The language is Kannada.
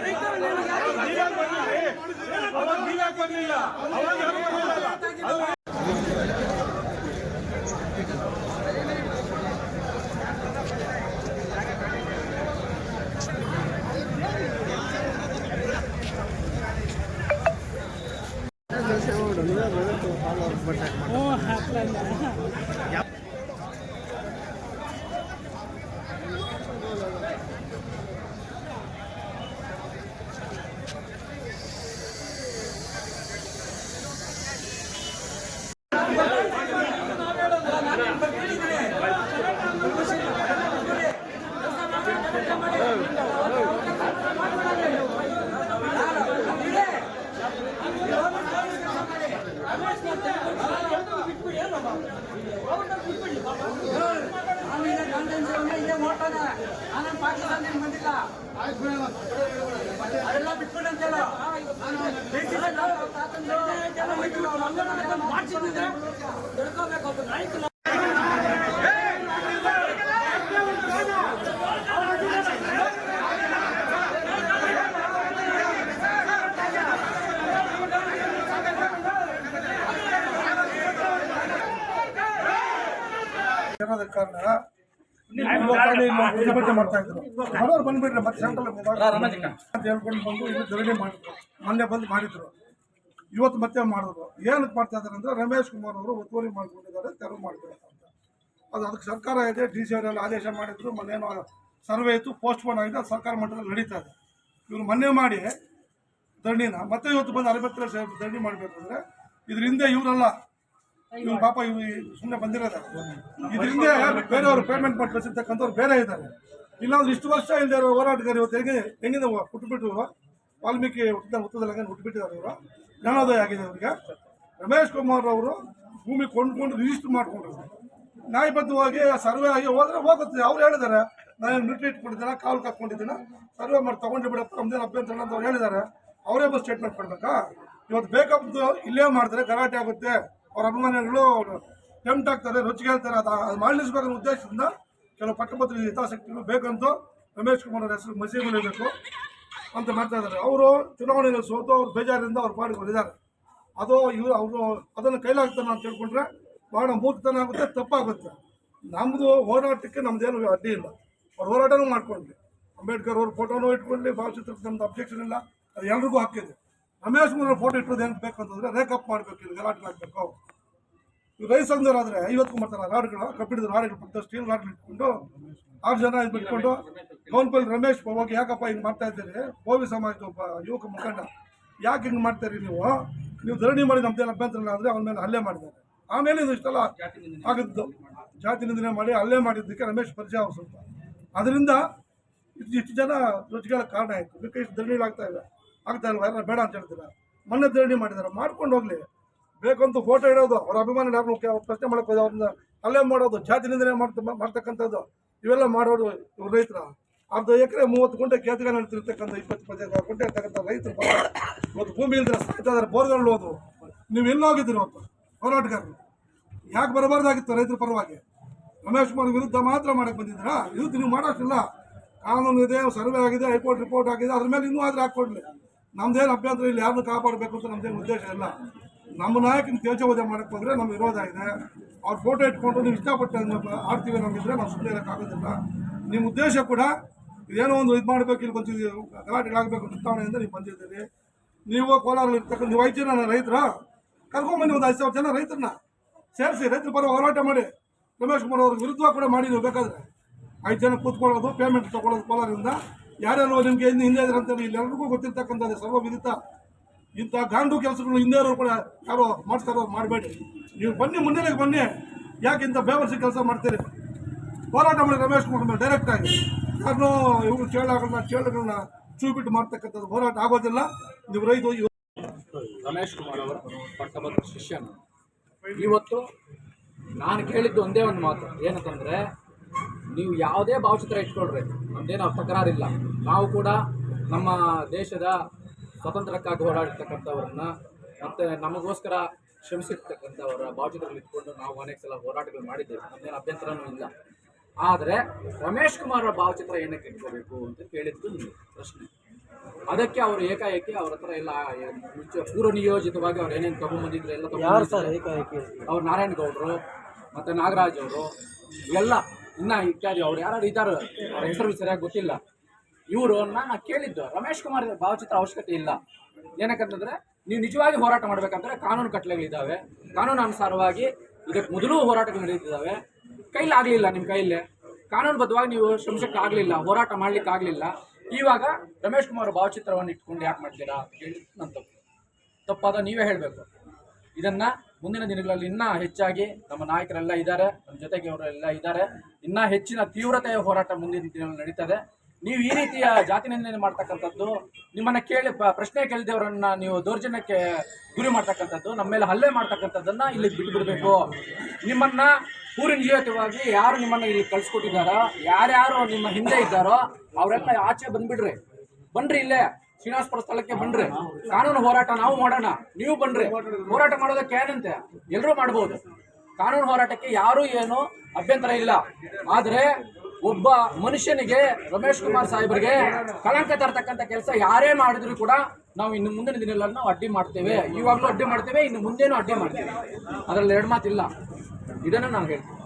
ರೈತರನ್ನ Yeah. ಇಲ್ಲೇ ಓಡ್ತಾನೆ ನಾನು ಪಾಕಿಸ್ತಾನದಿಂದ ಬಂದಿಲ್ಲ ಅದೆಲ್ಲ ಬಿಟ್ಬಿಟ್ಟು ಅಂತ ಹೇಳು ನಾನು ಬೇಸಿಗೆ ನಾವು ತಾತಂದ್ರು ಎಲ್ಲ ಹೋಯ್ತು, ಅವ್ರು ಅಂಗನವಾಡಿ ಮಾಡ್ಸಿದ್ರೆ ತಿಳ್ಕೊಬೇಕು ಒಬ್ಬ ನಾಯಕನ ಇರೋದ ಕಾರಣ ಇವತ್ತಾಗಲೇ ಇಲ್ಲಿ ಪ್ರತಿಭಟನೆ ಮಾಡ್ತಾ ಇದ್ರು. ಬರೋರು ಬಂದ್ಬಿಟ್ರೆ ಮತ್ತೆ ಸೆಂಟ್ರಲ್ ಅಂತ ಹೇಳ್ಕೊಂಡು ಬಂದು ಇಲ್ಲಿ ಧರಣಿ ಮಾಡಿದ್ರು. ಮೊನ್ನೆ ಬಂದು ಮಾಡಿದ್ರು. ಇವತ್ತು ಮತ್ತೆ ಮಾಡಿದ್ರು. ಏನಕ್ಕೆ ಮಾಡ್ತಾ ಇದ್ದಾರೆ ಅಂದ್ರೆ ರಮೇಶ್ ಕುಮಾರ್ ಅವರು ಒತ್ತುವರಿ ಮಾಡ್ಕೊಂಡಿದ್ದಾರೆ ತೆರವು ಮಾಡಬೇಕು ಅಂತ. ಅದು ಅದಕ್ಕೆ ಸರ್ಕಾರ ಇದೆ ಡಿ ಸಿ ಅವರೆಲ್ಲ ಆದೇಶ ಮಾಡಿದ್ರು ಮೊನ್ನೆ ಸರ್ವೆ ಇತ್ತು ಪೋಸ್ಟ್ಪೋನ್ ಆಗಿದೆ ಅದು ಸರ್ಕಾರ ಮಟ್ಟದಲ್ಲಿ ನಡೀತಾ ಇದೆ. ಇವ್ರು ಮೊನ್ನೆ ಮಾಡಿ ದಂಡಿನ ಮತ್ತೆ ಇವತ್ತು ಬಂದು ಅರವತ್ತರ ದಂಡಿ ಮಾಡಬೇಕಂದ್ರೆ ಮಾಡಬೇಕು ಅಂದ್ರೆ ಇದರಿಂದ ಇವರಲ್ಲ ಇವ್ರು ಪಾಪ ಇವ್ ಸುಮ್ಮನೆ ಬಂದಿರೋದ. ಇದರಿಂದ ಬೇರೆಯವರು ಪೇಮೆಂಟ್ ಮಾಡಿ ಕಳಿಸಿರ್ತಕ್ಕಂಥವ್ರು ಬೇರೆ ಇದ್ದಾರೆ ಇಲ್ಲಾಂದ್ರೆ ಇಷ್ಟು ವರ್ಷ ಇಲ್ಲದೆ ಇರೋ ಹೋರಾಟಗಾರ ಇವತ್ತು ಹೇಗೆ ಹೆಂಗಿಂದ ಹುಟ್ಟುಬಿಟ್ಟು ವಾಲ್ಮೀಕಿ ಹುಟ್ಟಿದ ಹುತ್ತದಲ್ಲಿ ಹಂಗೆ ಹುಟ್ಟುಬಿಟ್ಟಿದ್ದಾರೆ ಇವರು. ಜ್ಞಾನೋದಯ ಆಗಿದೆ ಅವರಿಗೆ ರಮೇಶ್ ಕುಮಾರ್ ಅವರು ಭೂಮಿ ಕೊಂಡ್ಕೊಂಡು ರಿಜಿಸ್ಟರ್ ಮಾಡ್ಕೊಂಡ್ರು. ನ್ಯಾಯಬದ್ಧವಾಗಿ ಸರ್ವೆ ಆಗಿ ಹೋದ್ರೆ ಹೋಗುತ್ತೆ. ಅವ್ರು ಹೇಳಿದ್ದಾರೆ, ನಾನು ಮಿಲಿಟರಿ ಇಟ್ಕೊಂಡಿದ್ದೀನ ಕಾಲು ಕಟ್ಕೊಂಡಿದ್ದೀನಿ, ಸರ್ವೆ ಮಾಡಿ ತೊಗೊಂಡು ಬಿಡಪ್ಪ ನಮ್ದೇನು ಅಭ್ಯಂತರ ಅಂತ ಅವ್ರು ಹೇಳಿದ್ದಾರೆ. ಅವರೇ ಬಂದು ಸ್ಟೇಟ್ಮೆಂಟ್ ಕೊಡ್ಬೇಕಾ? ಇವತ್ತು ಬೇಕಪ್ಪ ಇಲ್ಲೇ ಮಾಡಿದ್ರೆ ಗಲಾಟೆ ಆಗುತ್ತೆ. ಅವ್ರ ಅಭಿಮಾನಿಗಳು ಟೆಂಪ್ಟ್ ಆಗ್ತಾರೆ, ರೊಚ್ಚಿಗೆ ಹೇಳ್ತಾರೆ, ಅದು ಅದು ಮಾಡಲಿಸ್ಬೇಕನ್ನೋ ಉದ್ದೇಶದಿಂದ ಕೆಲವು ಪಕ್ಕಪತ್ರ ಹಿತಾಸಕ್ತಿಗಳು ಬೇಕಂತ ರಮೇಶ್ ಕುಮಾರ್ ಅವ್ರ ಹೆಸರು ಮಸೀಗೊಳಿಬೇಕು ಅಂತ ಮಾಡ್ತಾ ಇದ್ದಾರೆ. ಅವರು ಚುನಾವಣೆಯಲ್ಲಿ ಸೋತು, ಅವ್ರು ಬೇಜಾರಿಂದ ಅವ್ರು ಪಾಡಿಕೊಂಡಿದ್ದಾರೆ ಅದು ಇವರು ಅವರು ಅದನ್ನು ಕೈಲಾಗ್ತಾನೆ ಅಂತ ಹೇಳ್ಕೊಂಡ್ರೆ ಬಹಳ ಮೂರ್ತನ ಆಗುತ್ತೆ, ತಪ್ಪಾಗುತ್ತೆ. ನಮ್ಮದು ಹೋರಾಟಕ್ಕೆ ನಮ್ದೇನು ಅಡ್ಡಿ ಇಲ್ಲ. ಅವ್ರು ಹೋರಾಟನೂ ಮಾಡ್ಕೊಂಡ್ಲಿ ಅಂಬೇಡ್ಕರ್ ಅವ್ರ ಫೋಟೋನೂ ಇಟ್ಕೊಂಡ್ಲಿ ಭಾವಚಿತ್ರಕ್ಕೆ ನಮ್ದು ಅಬ್ಜೆಕ್ಷನ್ ಇಲ್ಲ. ಅದು ಎಲ್ರಿಗೂ ಹಾಕಿದೆ ರಮೇಶ್ ಕುಮಾರ್ ಫೋಟೋ ಇಟ್ಟೋದು ಏನು ಬೇಕು ಅಂತಂದ್ರೆ ರೇಕಪ್ ಮಾಡಬೇಕು ಗಲಾಟೆ ಆಗಬೇಕು. ಇವ್ರು ರೈಸ್ ಸಂಘದವರಾದ್ರೆ ಐವತ್ತು ಮಾಡ್ತಾರೆ ರಾಡ್ಗಳು ಕಬ್ಬಿಣದ ರಾಡ್ಗಳು ಬರ್ತಾರೆ ಸ್ಟೀಲ್ ರಾಡ್ ಇಟ್ಕೊಂಡು, ಆರು ಜನ ಇದು ಬಿಟ್ಕೊಂಡು ಗೌನ್ಪಲ್ ರಮೇಶ್ ಹೋಗಿ, ಯಾಕಪ್ಪ ಹಿಂಗೆ ಮಾಡ್ತಾ ಇದ್ದೀರಿ? ಕೋವಿ ಸಮಾಜದ ಒಬ್ಬ ಯುವಕ ಮುಖಂಡ. ಯಾಕೆ ಹಿಂಗೆ ಮಾಡ್ತೀರಿ ನೀವು? ನೀವು ಧರಣಿ ಮಾಡಿ ನಮ್ದೇನು ಅಭ್ಯಂತರ ಅಂದರೆ ಅವನ ಮೇಲೆ ಹಲ್ಲೆ ಮಾಡಿದ್ದಾರೆ. ಆಮೇಲೆ ಇದು ಇಷ್ಟೆಲ್ಲ ಆಗಿದ್ದು. ಜಾತಿ ನಿಂದನೆ ಮಾಡಿ ಹಲ್ಲೆ ಮಾಡಿದ್ದಕ್ಕೆ ರಮೇಶ್ ಪರಿಚಯ ಅವ್ರು ಸ್ವಲ್ಪ ಅದರಿಂದ ಇಷ್ಟು ಜನ ರುಚಿಗಳ ಕಾರಣ ಆಯಿತು. ಬೇಕಾದಷ್ಟು ಧರಣಿಗಳಾಗ್ತಾ ಧರಣಿಗಳು ಇದೆ ಆಗ್ತಾ ಯಾರನ್ನ ಬೇಡ ಅಂತ ಹೇಳ್ತೀರಾ? ಮೊನ್ನೆ ಧರಣಿ ಮಾಡಿದ್ದಾರೆ. ಮಾಡ್ಕೊಂಡು ಹೋಗ್ಲಿ. ಬೇಕಂತ ಫೋಟೋ ಇಡೋದು. ಅವ್ರ ಅಭಿಮಾನಿ ಯಾರನ್ನು ಪ್ರಶ್ನೆ ಮಾಡ್ಕೋದು ಅವ್ರನ್ನ ಅಲ್ಲೇ ಮಾಡೋದು ಜಾತಿ ನಿಂದನೆ ಮಾಡ್ತ ಮಾಡ್ತಕ್ಕಂಥದ್ದು. ಇವೆಲ್ಲ ಮಾಡೋರು ಇವ್ರು ರೈತರ. ಅರ್ಧ ಎಕರೆ ಮೂವತ್ತು ಗುಂಟೆ ಕೇತಗ ನಡೀತಿರ್ತಕ್ಕಂಥ ಇಪ್ಪತ್ತು ಇಪ್ಪತ್ತೈದು ಗುಂಟೆ ಇರ್ತಕ್ಕಂಥ ರೈತರು ಇವತ್ತು ಭೂಮಿ ಇಲ್ದ್ರೆ ಸಾಯ್ತಾ ಇದ್ದಾರೆ ಬೋರ್ಗಳು ಹೋದ್ರು ನೀವು ಎಲ್ಲೋಗಿದ್ದೀರಿ ಇವತ್ತು? ಹೋರಾಟಗಾರರು. ಯಾಕೆ ಬರಬಾರ್ದಾಗಿತ್ತು ರೈತರ ಪರವಾಗಿ? ರಮೇಶ್ ಕುಮಾರ್ ವಿರುದ್ಧ ಮಾತ್ರ ಮಾಡಕ್ಕೆ ಬಂದಿದ್ದೀರಾ? ಇದು ನೀವು ಮಾಡೋಷ್ಟಿಲ್ಲ. ಕಾನೂನು ಇದೆ, ಸರ್ವೆ ಆಗಿದೆ, ಹೈಕೋರ್ಟ್ ರಿಪೋರ್ಟ್ ಆಗಿದೆ. ಅದ್ರ ಮೇಲೆ ಇನ್ನೂ ಆದರೆ ಹಾಕ್ಕೊಡ್ಲಿ. ನಮ್ದೇನು ಅಭ್ಯಂತರ ಇಲ್ಲಿ ಯಾರನ್ನು ಕಾಪಾಡಬೇಕು ಅಂತ ನಮ್ದೇನು ಉದ್ದೇಶ ಇಲ್ಲ. ನಮ್ಮ ನಾಯಕನ ತೇಜೋವಧೆ ಮಾಡಕ್ಕೆ ಹೋದ್ರೆ ನಮ್ಮ ವಿರೋಧ ಇದೆ. ಅವ್ರ ಫೋಟೋ ಇಟ್ಕೊಂಡು ನೀವು ಇಷ್ಟಪಟ್ಟು ಆಡ್ತೀವಿ ನಮಗಿದ್ರೆ ನಾವು ಸುಮ್ಮನೆ ಇರೋಕ್ಕಾಗೋದಿಲ್ಲ ನಿಮ್ಮ ಉದ್ದೇಶ ಕೂಡ ಇದೇನೋ ಒಂದು ಇದು ಮಾಡಬೇಕು, ಇಲ್ಲಿ ಬಂದಿದ್ದೀವಿ, ಗಲಾಟೆಗಳಾಗಬೇಕು ಅಂತ ನೀವು ಬಂದಿದ್ದೀರಿ. ನೀವು ಕೋಲಾರಲ್ಲಿ ಇರ್ತಕ್ಕಂಥ, ನೀವು ಐದು ಜನ ರೈತರ ಕರ್ಕೊಂಬನ್ನಿ ಒಂದು ಐದು ಸಾವಿರ ಜನ ರೈತರನ್ನ. ಸೇರಿಸಿ, ರೈತರ ಬರೋ ಹೋರಾಟ ಮಾಡಿ. ರಮೇಶ್ ಕುಮಾರ್ ಅವ್ರ ವಿರುದ್ಧ ಕೂಡ ಮಾಡಿ ನೀವು ಬೇಕಾದ್ರೆ. ಐದು ಜನ ಕೂತ್ಕೊಳ್ಳೋದು ಪೇಮೆಂಟ್ ತಗೊಳ್ಳೋದು ಕೋಲಾರದಿಂದ. ಯಾರ್ಯಾರು ನಿಮಗೆ ಹಿಂದೆ ಹಿಂದೆ ಇದ್ರೆ ಇಲ್ಲಿ ಎಲ್ಲರಿಗೂ ಗೊತ್ತಿರ್ತಕ್ಕಂಥದ್ದು ಸರ್ವ ವಿದಿತ ಇಂಥ ಗಾಂಡು ಕೆಲಸಗಳು ಹಿಂದೆ ಇರೋರು ಕೂಡ ಯಾರೋ ಮಾಡ್ತಾರೋ ಮಾಡಬೇಡಿ. ನೀವು ಬನ್ನಿ ಮುನ್ನೆಲೆಗೆ ಬನ್ನಿ. ಯಾಕೆ ಇಂಥ ಬೇವರ್ಸಿ ಕೆಲಸ ಮಾಡ್ತೀರಿ? ಹೋರಾಟ ಮಾಡಿ ರಮೇಶ್ ಕುಮಾರ್ ಮೇಲೆ ಡೈರೆಕ್ಟ್ ಆಗಿ. ಯಾರನ್ನೋ ಇವರು ಚೇಳಗಳನ್ನ ಚೇಳುಗಳನ್ನ ಚೂಬಿಟ್ಟು ಮಾಡ್ತಕ್ಕಂಥದ್ದು ಹೋರಾಟ ಆಗೋದಿಲ್ಲ. ನೀವು ರೈತ ರಮೇಶ್ ಕುಮಾರ್ ಅವರು ಪಟ್ಟಭದ್ರ ಶಿಷ್ಯನ. ಇವತ್ತು ನಾನು ಕೇಳಿದ್ದು ಒಂದೇ ಒಂದು ಮಾತು. ಏನಂತಂದರೆ ನೀವು ಯಾವುದೇ ಭಾವಚಿತ್ರ ಇಟ್ಕೊಳ್ರಿ. ನಮ್ದೇನು ತಕರಾರಿಲ್ಲ. ನಾವು ಕೂಡ ನಮ್ಮ ದೇಶದ ಸ್ವತಂತ್ರಕ್ಕಾಗಿ ಹೋರಾಡಿರ್ತಕ್ಕಂಥವ್ರನ್ನ ಮತ್ತು ನಮಗೋಸ್ಕರ ಶ್ರಮಿಸಿರ್ತಕ್ಕಂಥವರ ಭಾವಚಿತ್ರಗಳು ಇಟ್ಕೊಂಡು ನಾವು ಅನೇಕ ಸಲ ಹೋರಾಟಗಳು ಮಾಡಿದ್ದೇವೆ. ನಮ್ದೇನು ಅಭ್ಯಂತರನೂ ಇಲ್ಲ. ಆದರೆ ರಮೇಶ್ ಕುಮಾರ್ ಭಾವಚಿತ್ರ ಏನಕ್ಕೆ ಇಟ್ಕೋಬೇಕು ಅಂತ ಕೇಳಿದ್ದು ಪ್ರಶ್ನೆ. ಅದಕ್ಕೆ ಅವರು ಏಕಾಏಕಿ ಅವ್ರ ಹತ್ರ ಎಲ್ಲ ಮುಂಚೆ ಪೂರ್ವ ನಿಯೋಜಿತವಾಗಿ ಅವ್ರು ಏನೇನು ತಗೊಂಡ್ಬಂದಿದ್ರು ಎಲ್ಲ ತಗೊಂಡು ಅವ್ರು ನಾರಾಯಣ್ ಗೌಡರು ಮತ್ತೆ ನಾಗರಾಜ್ ಅವರು ಎಲ್ಲ ಇನ್ನ ಇತ್ಯಾದಿ ಅವ್ರು ಯಾರು ಇದ್ದಾರೆ? ಅವ್ರ ಹೆಸರು ಸರಿಯಾಗಿ ಗೊತ್ತಿಲ್ಲ. ಇವರು ನಾನು ಕೇಳಿದ್ದು, ರಮೇಶ್ ಕುಮಾರ್ ಭಾವಚಿತ್ರ ಅವಶ್ಯಕತೆ ಇಲ್ಲ. ಏನಕ್ಕಂತಂದ್ರೆ, ನೀವು ನಿಜವಾಗಿ ಹೋರಾಟ ಮಾಡ್ಬೇಕಂದ್ರೆ ಕಾನೂನು ಕಟ್ಟಲೆಗಳಿದ್ದಾವೆ ಕಾನೂನು ಅನುಸಾರವಾಗಿ ಇದಕ್ಕೆ ಮೊದಲು ಹೋರಾಟಗಳು ನಡೀತಿದ್ದಾವೆ. ಕೈಲಾಗಲಿಲ್ಲ ನಿಮ್ಮ ಕಾನೂನು ಕಾನೂನುಬದ್ಧವಾಗಿ ನೀವು ಶ್ರಮಿಸಕ್ಕೆ ಆಗಲಿಲ್ಲ, ಹೋರಾಟ ಮಾಡ್ಲಿಕ್ಕೆ ಆಗಲಿಲ್ಲ. ಇವಾಗ ರಮೇಶ್ ಕುಮಾರ್ ಭಾವಚಿತ್ರವನ್ನು ಇಟ್ಕೊಂಡು ಯಾಕೆ ಮಾಡ್ತೀರಾ ಅಂತ ಹೇಳಿ ನನ್ನ ತಪ್ಪು. ತಪ್ಪಾದ ನೀವೇ ಹೇಳಬೇಕು. ಇದನ್ನ ಮುಂದಿನ ದಿನಗಳಲ್ಲಿ ಇನ್ನೂ ಹೆಚ್ಚಾಗಿ ನಮ್ಮ ನಾಯಕರೆಲ್ಲ ಇದ್ದಾರೆ, ನಮ್ಮ ಜೊತೆಗೆ ಅವರೆಲ್ಲ ಇದ್ದಾರೆ. ಇನ್ನೂ ಹೆಚ್ಚಿನ ತೀವ್ರತೆಯ ಹೋರಾಟ ಮುಂದಿನ ದಿನಗಳಲ್ಲಿ ನಡೀತದೆ. ನೀವು ಈ ರೀತಿಯ ಜಾತಿ ನಿಂದನೆ ಮಾಡ್ತಕ್ಕಂಥದ್ದು, ನಿಮ್ಮನ್ನ ಕೇಳಿ ಪ್ರಶ್ನೆ ಕೇಳಿದವರನ್ನ ನೀವು ದೌರ್ಜನ್ಯಕ್ಕೆ ಗುರಿ ಮಾಡ್ತಕ್ಕಂಥದ್ದು, ನಮ್ಮ ಮೇಲೆ ಹಲ್ಲೆ ಮಾಡ್ತಕ್ಕಂಥದ್ದನ್ನ ಇಲ್ಲಿ ಬಿಟ್ಟು ಬಿಡಬೇಕು. ನಿಮ್ಮನ್ನ ಪೂರ್ವ ನಿಯೋಜಿತವಾಗಿ ಯಾರು ನಿಮ್ಮನ್ನ ಇಲ್ಲಿ ಕಳ್ಸಿಕೊಟ್ಟಿದ್ದಾರೋ, ಯಾರ್ಯಾರು ನಿಮ್ಮ ಹಿಂದೆ ಇದ್ದಾರೋ, ಅವರೆಲ್ಲ ಆಚೆ ಬಂದುಬಿಡ್ರಿ. ಬನ್ರಿ ಇಲ್ಲೇ. ಶ್ರೀನಿವಾಸಪುರ ಸ್ಥಳಕ್ಕೆ ಬನ್ರಿ. ಕಾನೂನು ಹೋರಾಟ ನಾವು ಮಾಡೋಣ. ನೀವು ಬಂದ್ರೆ ಹೋರಾಟ ಮಾಡೋದಕ್ಕೆ ಏನಂತೆ? ಎಲ್ಲರೂ ಮಾಡ್ಬೋದು. ಕಾನೂನು ಹೋರಾಟಕ್ಕೆ ಯಾರೂ ಏನು ಅಭ್ಯಂತರ ಇಲ್ಲ. ಆದರೆ ಒಬ್ಬ ಮನುಷ್ಯನಿಗೆ ರಮೇಶ್ ಕುಮಾರ್ ಸಾಹೇಬರಿಗೆ ಕಳಂಕ ತರತಕ್ಕಂಥ ಕೆಲಸ ಯಾರೇ ಮಾಡಿದ್ರು ಕೂಡ ನಾವು ಇನ್ನು ಮುಂದಿನ ದಿನಗಳಲ್ಲಿ ನಾವು ಅಡ್ಡಿ ಮಾಡ್ತೇವೆ. ಇವಾಗಲೂ ಅಡ್ಡಿ ಮಾಡ್ತೇವೆ, ಇನ್ನು ಮುಂದೇನು ಅಡ್ಡಿ ಮಾಡ್ತೇವೆ. ಅದರಲ್ಲಿ ಎರಡು ಮಾತಿಲ್ಲ. ಇದನ್ನು ನಾನು ಹೇಳ್ತೀನಿ